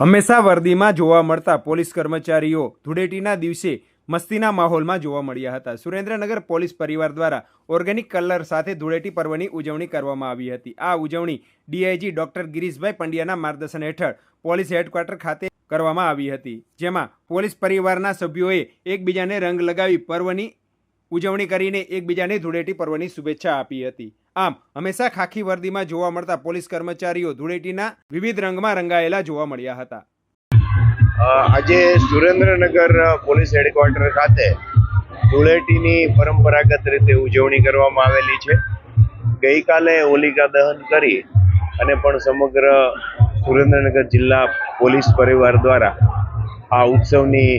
હંમેશા વર્દીમાં જોવા મળતા પોલીસ કર્મચારીઓ ધૂળેટીના દિવસે મસ્તીના માહોલમાં જોવા મળ્યા હતા. સુરેન્દ્રનગર પોલીસ પરિવાર દ્વારા ઓર્ગેનિક કલર સાથે ધૂળેટી પર્વની ઉજવણી કરવામાં આવી હતી. આ ઉજવણી ડીઆઈજી ડોક્ટર ગિરીશભાઈ પંડ્યાના માર્ગદર્શન હેઠળ પોલીસ હેડક્વાર્ટર ખાતે કરવામાં આવી હતી. જેમાં પોલીસ પરિવારના સભ્યોએ એકબીજાને રંગ લગાવી પર્વની ઉજવણી કરીને એકબીજાને ધૂળેટી પર્વની શુભેચ્છા આપી હતી. આમ, હંમેશા ખાખી વર્દીમાં જોવા મળતા પોલીસ કર્મચારીઓ ધૂળેટીના વિવિધ રંગમાં રંગાયેલા જોવા મળ્યા હતા. આજે સુરેન્દ્રનગર પોલીસ હેડક્વાર્ટર ખાતે ધૂળેટીની પરંપરાગત રીતે ઉજવણી કરવામાં આવેલી છે. ગઈકાલે હોલિકા દહન કરી અને પણ સમગ્ર સુરેન્દ્રનગર જિલ્લા પોલીસ પરિવાર દ્વારા આ ઉત્સવની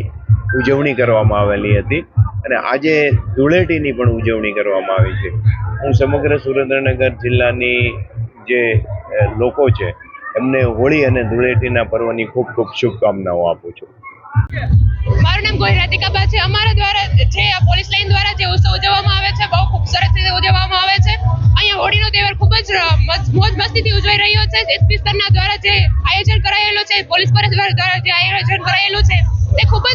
ઉજવણી કરવામાં આવેલી હતી. અને આજે ધૂળેટીની પણ ઉજવણી કરવામાં આવી છે. હું સમગ્ર સુરેન્દ્રનગર જિલ્લાની જે લોકો છે, એમને હોળી અને ધૂળેટીના પર્વની ખૂબ ખૂબ શુભકામનાઓ આપું છું. મારું નામ ગોહિલ રાધિકાબા છે. અમારા દ્વારા જે પોલીસ લાઈન દ્વારા જે ઉત્સવ ઉજવવામાં આવે છે, બહુ ખૂબ સરસ રીતે ઉજવવામાં આવે છે. અહીંયા હોળીનો તહેવાર ખૂબ જ મોજ મસ્તીથી ઉજવાઈ રહ્યો છે. એસપી સ્તરના દ્વારા જે આયોજન કરાયેલું છે, પોલીસ પરિવાર દ્વારા જે આયોજન કરાયેલું છે, તે ખૂબ જ